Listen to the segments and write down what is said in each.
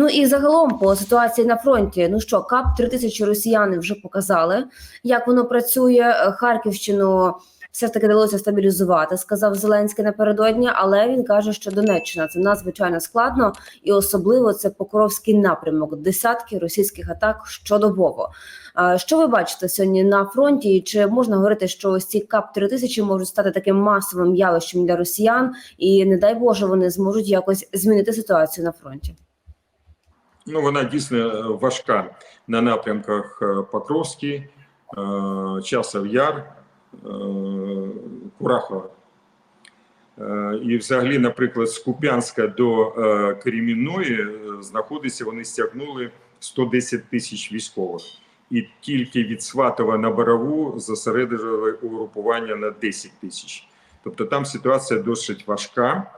Ну і загалом по ситуації на фронті. Ну що, КАП 3000 росіяни вже показали, як воно працює. Е, Харківщину все ж таки вдалося стабілізувати, сказав Зеленський напередодні. Але він каже, що Донеччина це надзвичайно складно, і особливо це Покровський напрямок. Десятки російських атак щодобово. А Що ви бачите сьогодні на фронті? І чи можна говорити, що ось ці КАП 3000 можуть стати таким масовим явищем для росіян, і не дай Боже, вони зможуть якось змінити ситуацію на фронті? Ну, вона дійсно важка на напрямках е, Покровський, е, Часов Яр, е, Курахова. Е, І взагалі, наприклад, з Куп'янська до е, Кремінної е, знаходиться, вони стягнули 110 тисяч військових. І тільки від Сватова на Борову зосередили угрупування на 10 тисяч. Тобто там ситуація досить важка.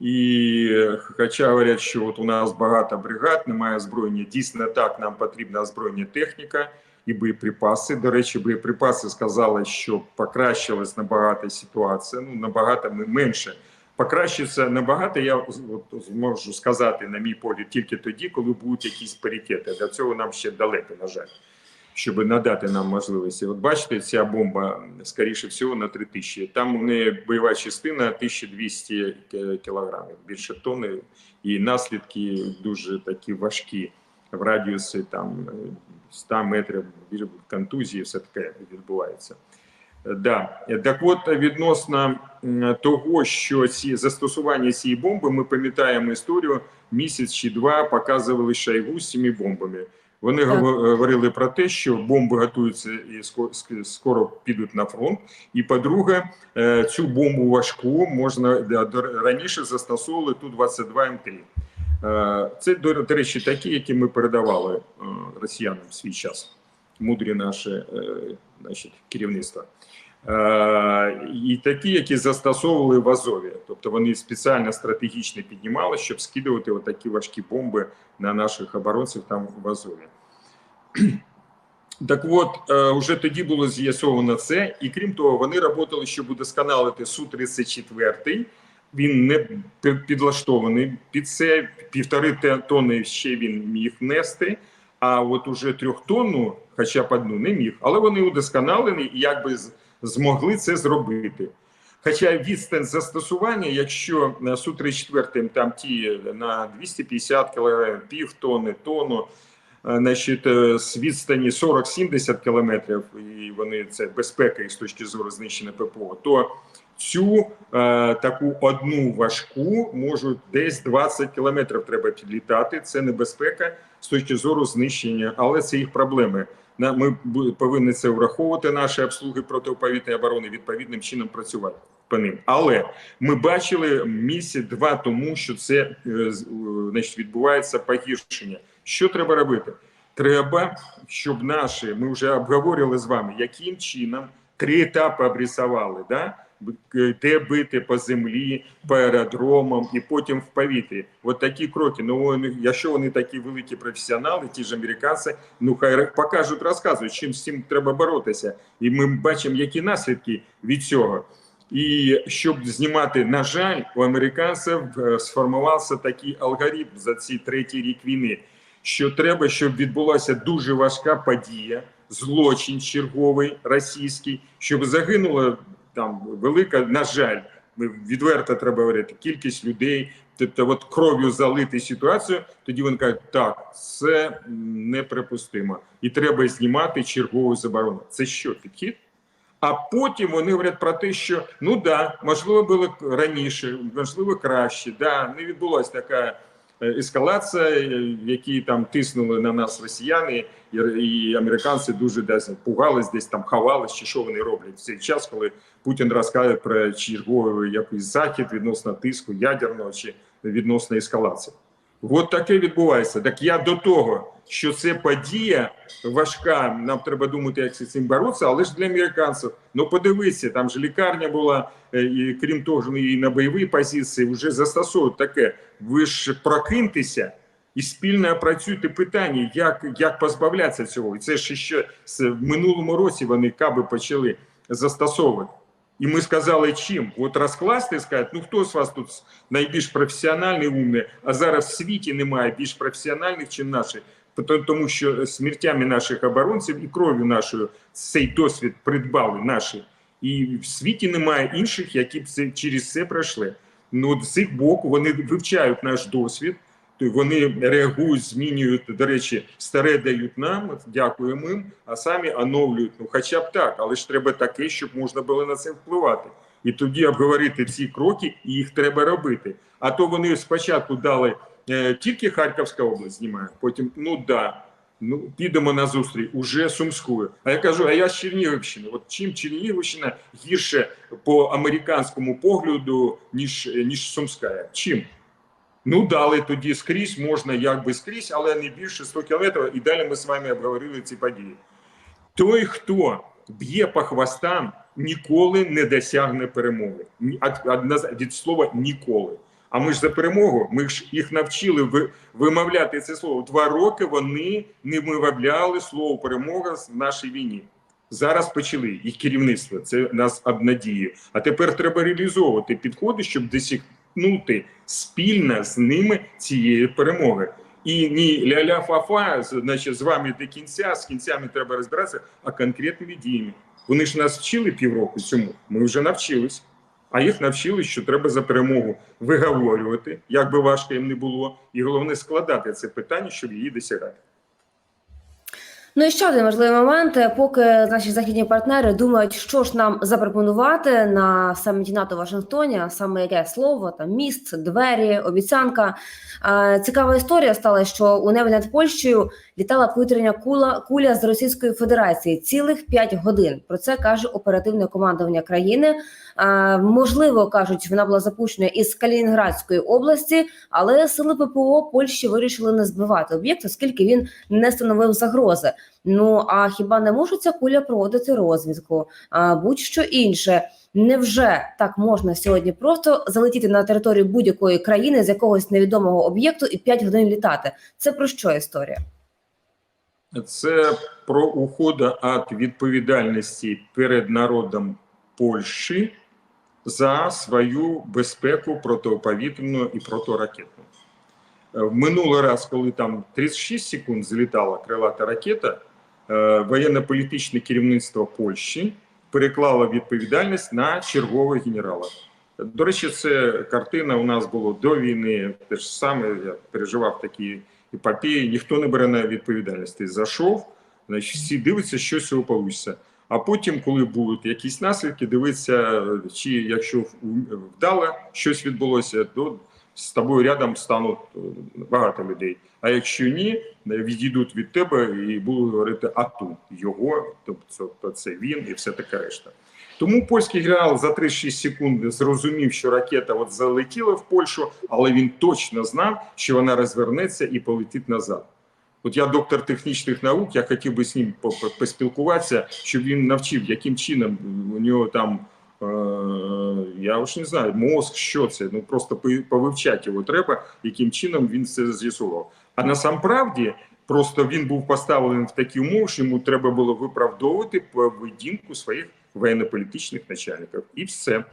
І хоча говорять, що от у нас багато бригад, немає озброєння, дійсно так, нам потрібна озброєння техніка і боєприпаси. До речі, боєприпаси сказали, що покращилась набагато ситуація. Ну набагато ми- менше. Покращиться набагато, я от, можу сказати, на мій погляд, тільки тоді, коли будуть якісь паритети. До цього нам ще далеко, на жаль, щоб надати нам можливості. От бачите, ця бомба, скоріше всього, на 3000. Там у неї бойова частина 1200 ки- кілограмів, більше тонни, і наслідки дуже такі важкі в радіусі там е, 100 метрів більше контузії, все таке відбувається. Е, Да. Е, Так от відносно того, що ці застосування цієї бомби, ми пам'ятаємо історію, місяць чи два показували Шойгу з цими бомбами. Вони Так. говорили про те, що бомби готуються і ско- ск- скоро підуть на фронт. І по-друге, е, цю бомбу важку можна раніше застосовували ту 22 М3. Е, Це, до речі, такі, які ми передавали е, росіянам в свій час. Мудрі наше е, значить, керівництво. Е, І такі, які застосовували в Азові. Тобто вони спеціально стратегічно піднімали, щоб скидувати отакі важкі бомби на наших оборонців там в Азові. Так от, е, вже тоді було з'ясовано це, і крім того, вони працювали, щоб удосконалити Су-34. Він не підлаштований під це, півтори тонни ще він міг нести, а от уже трьохтонну, хоча б одну, не міг. Але вони удосконалені і якби змогли це зробити. Хоча відстань застосування, якщо на Су-34 там ті на 250 кг, пів тонни, тонну, е, значить, е, з відстані 40-70 кілометрів, і вони це безпека і з точки зору знищення ППО, то цю е, таку одну важку можуть десь 20 кілометрів треба підлітати. Це небезпека з точки зору знищення, але це їх проблеми. Ми повинні це враховувати, наші обслуги протиповітряної оборони, відповідним чином працювати по ним. Але ми бачили місяць-два тому, що це е, е, значить, відбувається погіршення. Що треба робити? Треба, щоб наші, ми вже обговорювали з вами, яким чином три етапи обрисували, да? Де бити по землі, по аеродромам і потім в повітрі. От такі кроки. Ну якщо вони такі великі професіонали, ті ж американці, ну хай покажуть, розказують, чим з цим треба боротися. І ми бачимо, які наслідки від цього. І щоб знімати, на жаль, у американців е, сформувався такий алгоритм за ці третій рік війни, що треба, щоб відбулася дуже важка подія, злочин черговий російський, щоб загинула там велика, на жаль, ми відверто треба говорити, кількість людей. Тобто, от кров'ю залити ситуацію, тоді вони кажуть, так, це неприпустимо, і треба знімати чергову заборону. Це що, підхід? А потім вони говорять про те, що ну да, можливо, було раніше, можливо, краще. Да, не відбулася така ескалація, які там тиснули на нас росіяни, і, і американці дуже десь пугались, десь там ховались, чи що вони роблять в цей час, коли Путін розказує про черговий якийсь захід відносно тиску ядерного чи відносно ескалації. От таке відбувається. Так я до того, що це подія важка. Нам треба думати, як з цим боротися, але ж для американців. Ну подивіться, там ж лікарня була, е, і крім того, і на бойовій позиції вже застосовують таке. Ви ж прокиньтеся і спільно опрацюйте питання, як, як позбавлятися цього. І це ж ще в минулому році вони каби почали застосовувати. І ми сказали, чим? От розкласти і сказати, ну хто з вас тут найбільш професіональний, умний, а зараз в світі немає більш професіональних, ніж наші. Тому що смертями наших оборонців і кров'ю нашою цей досвід придбали наші. І в світі немає інших, які б це, через це пройшли. Ну, з їх боку вони вивчають наш досвід, вони реагують, змінюють, до речі, старе дають нам, дякуємо їм, а самі оновлюють. Ну, хоча б так, але ж треба таке, щоб можна було на це впливати. І тоді обговорити ці кроки, і їх треба робити. А то вони спочатку дали е, тільки Харківська область знімає, потім ну да. Ну, підемо на зустріч уже Сумською. А я кажу, а я з Чернігівщини. От чим Чернігівщина гірше по американському погляду, ніж, ніж Сумська? Чим? Ну, дали тоді скрізь, можна якби скрізь, але не більше 100 кілометрів. І далі ми з вами обговорили ці події. Той, хто б'є по хвостам, ніколи не досягне перемоги. Від слова ніколи. А ми ж за перемогу, ми ж їх навчили вимовляти це слово. Два роки вони не вимовляли слово перемога в нашій війні. Зараз почали їх керівництво. Це нас обнадіює. А тепер треба реалізовувати підходи, щоб досягнути спільно з ними цієї перемоги. І ні ля-ля фа-фа, значить, з вами до кінця, з кінцями треба розбиратися, а конкретними діями. Вони ж нас вчили півроку цьому. Ми вже навчились. А їх навчили, що треба за перемогу виговорювати, як би важко їм не було, і головне складати це питання, щоб її досягати. Ну і ще один важливий момент. Поки наші західні партнери думають, що ж нам запропонувати на саміті НАТО в Вашингтоні, саме яке слово, там міст, двері, обіцянка. Е, Цікава історія стала, що у небі над Польщею літала повітряна кула куля з Російської Федерації цілих 5 годин. Про це каже оперативне командування країни. Можливо, кажуть, вона була запущена із Калінінградської області, але сили ППО Польщі вирішили не збивати об'єкт, оскільки він не становив загрози. Ну а хіба не може ця куля проводити розвідку? А будь-що інше. Невже так можна сьогодні просто залетіти на територію будь-якої країни з якогось невідомого об'єкту і 5 годин літати? Це про що історія? Це про уход від відповідальності перед народом Польщі за свою безпеку протиповітряну і протиракетну. Е, В минулий раз, коли там 36 секунд злітала крилата ракета, е, воєнно-політичне керівництво Польщі переклало відповідальність на чергового генерала. До речі, це картина у нас було до війни. Те ж саме я переживав такі епопеї. Ніхто не бере на відповідальність. Ти зайшов, значить, всі дивляться, що з цього вийде. А потім, коли будуть якісь наслідки, дивитися, чи якщо вдало щось відбулося, то з тобою рядом стануть е, багато людей. А якщо ні, відійдуть від тебе і будуть говорити ату його, тобто це він і все таке решта. Тому польський генерал за 36 секунд зрозумів, що ракета от залетіла в Польщу, але він точно знав, що вона розвернеться і полетить назад. От я доктор технічних наук, я хотів би з ним по- по- поспілкуватися, щоб він навчив, яким чином у нього там, е, я уж не знаю, мозк, що це, ну просто по- повивчати його треба, яким чином він це з'ясував. А насамправді просто він був поставлений в такі умови, що йому треба було виправдовувати поведінку своїх воєнно-політичних начальників. І все.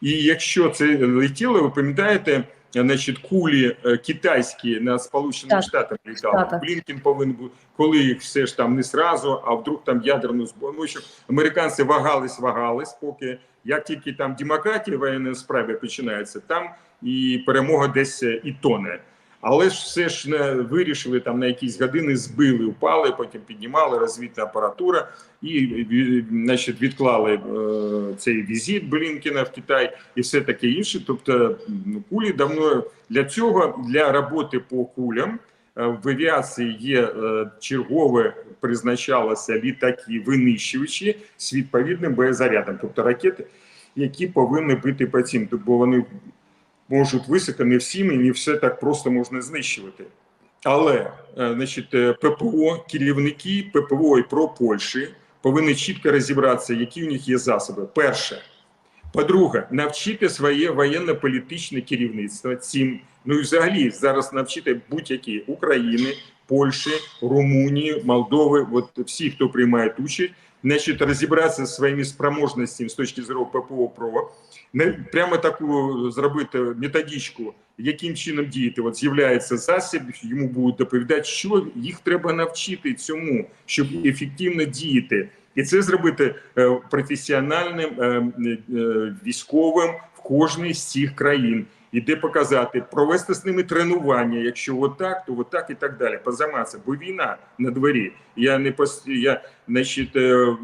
І якщо це летіло, ви пам'ятаєте, значить, кулі е, китайські на Сполучені Штатами Штати літали. Блінкін повинен був, коли їх все ж там не сразу, а вдруг там ядерну зброю. Ну, що американці вагались, вагались, поки як тільки там демократія воєнної справи починається, там і перемога десь е, і тоне. Але ж все ж не вирішили там на якісь години збили, впали, потім піднімали розвідна апаратура і значить, відклали е, цей візит Блінкіна в Китай і все таке інше. Тобто кулі давно для цього для роботи по кулям е, в авіації є е, чергове призначалося літаки винищувачі з відповідним боєзарядом, тобто ракети, які повинні бити по цим, бо вони можуть високо, не і не все так просто можна знищувати. Але е, значить, е, ППО, керівники ППО і ПРО Польщі повинні чітко розібратися, які в них є засоби. Перше. По-друге, навчити своє воєнно-політичне керівництво цим. Ну і взагалі зараз навчити будь-які України, Польщі, Румунії, Молдови, от всі, хто приймає участь, значить, розібратися зі своїми спроможностями з точки зору ППО ПРО, прямо таку зробити методичку, яким чином діяти. От з'являється засіб, йому будуть доповідати, що їх треба навчити цьому, щоб ефективно діяти. І це зробити е, професіональним е, е, військовим в кожній з цих країн. І де показати, провести з ними тренування. Якщо отак, то отак і так далі. Позайматися, бо війна на дворі. Я не пост... я, значить, е,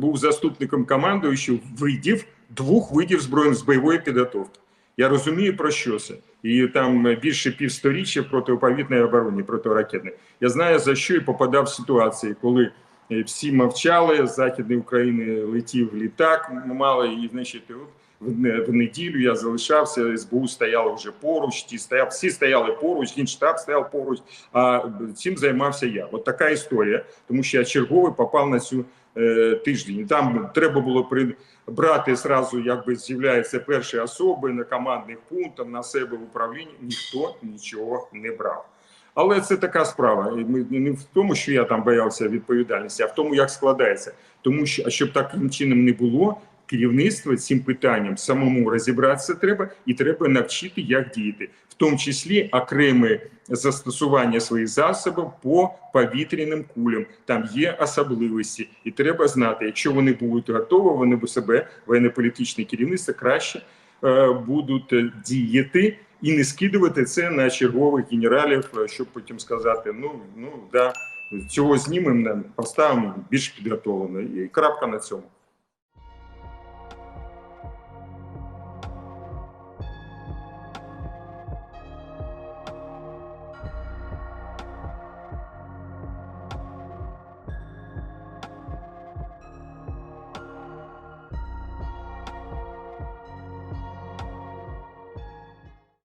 був заступником командуючого видів двох видів збройної з бойової підготовки. Я розумію про що це. І там більше півсторіччя протиповітної оборони, протиракетної. Я знаю за що і попадав в ситуації, коли е, всі мовчали, з західної України летів літак, мало і значить, от в неділю я залишався. СБУ стояло вже поруч, ті стояв, всі стояли поруч, генштаб стояв поруч. А цим займався я. От така історія, тому що я черговий попав на цю е, тиждень. Там треба було при брати зразу, якби з'являються перші особи на командних пунктах на себе в управлінні. Ніхто нічого не брав. Але це така справа. Ми не в тому, що я там боявся відповідальності, а в тому, як складається. Тому що а щоб таким чином не було, керівництво цим питанням самому розібратися треба, і треба навчити, як діяти, в тому числі окреме застосування своїх засобів по повітряним кулям. Там є особливості, і треба знати, якщо вони будуть готові, вони б себе воєнно-політичне керівництво краще е, будуть діяти і не скидувати це на чергових генералів, е, щоб потім сказати: ну ну да, цього знімемо, поставимо більш підготовлено, і крапка на цьому.